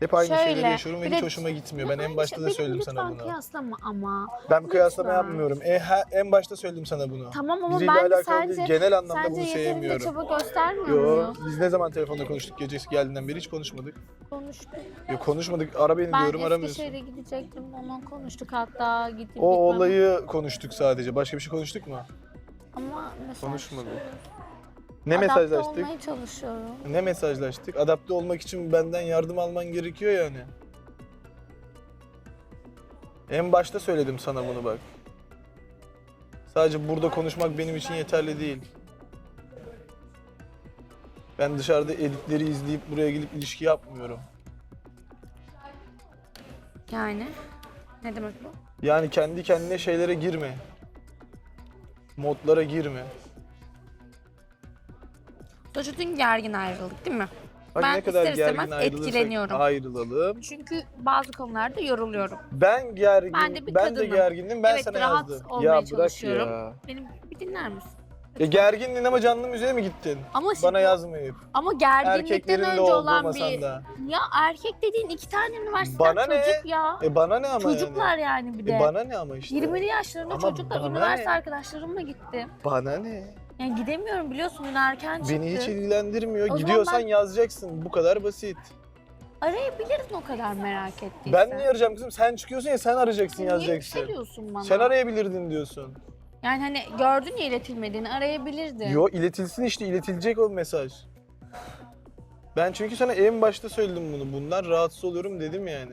Hep aynı Şöyle, şeyleri yaşıyorum ve bir hiç hoşuma gitmiyor. Ben en başta şey- da söyledim sana lütfen bunu. kıyaslama ama. Ben bir kıyaslama Lütfen. yapmıyorum. E, ha- en başta söyledim sana bunu. Tamam ama Biriyle ben de alakalı sence, değil, genel anlamda sence bunu yeterince sevmiyorum. çaba göstermiyor Yo, muyum? biz ne zaman telefonda konuştuk gecesi geldiğinden beri hiç konuşmadık. Konuştuk. Yo, konuşmadık. Ara beni Ben diyorum aramıyorsun. Eskişehir'e gidecektim. Onu konuştuk hatta gidip O gitmem- olayı konuştuk sadece. Başka bir şey konuştuk mu? Ama mesaj Konuşmadık. Ne Adapte mesajlaştık? olmaya çalışıyorum. Ne mesajlaştık? Adapte olmak için benden yardım alman gerekiyor yani. En başta söyledim sana bunu bak. Sadece burada konuşmak benim için yeterli değil. Ben dışarıda editleri izleyip buraya gelip ilişki yapmıyorum. Yani ne demek bu? Yani kendi kendine şeylere girme. Modlara girme. Sonuçta dün gergin ayrıldık değil mi? Bak Ben ne kadar ister gergin etkileniyorum. ayrılalım. Çünkü bazı konularda yoruluyorum. Ben gergin, Ben de bir ben de kadınım. gergindim. Ben Evet, sana rahat yazdım. olmaya Ya bırak çalışıyorum. ya. Benim bir dinler misin? E gergindin ama canlı müziğe mi gittin? Ama şimdi, Bana yazmayıp. ama gerginlikten de önce olan bir masanda. ya erkek dediğin iki tane üniversiteden Bana ne? çocuk ya. E bana ne ama Çocuklar yani? yani bir de. E bana ne ama işte? 20'li yaşlarında Ama çocuklar bana üniversite ne? arkadaşlarımla gittim. Bana ne? Yani gidemiyorum biliyorsun dün erken çıktı. Beni hiç ilgilendirmiyor. O zaman Gidiyorsan ben- yazacaksın. Bu kadar basit. Arayabilirdin o kadar merak ettiysen. Ben niye arayacağım kızım? Sen çıkıyorsun ya sen arayacaksın Niye yazacaksın. yükseliyorsun bana? Sen arayabilirdin diyorsun. Yani hani gördün ya iletilmediğini arayabilirdin. Yo iletilsin işte iletilecek o mesaj. Ben çünkü sana en başta söyledim bunu. Bundan rahatsız oluyorum dedim yani.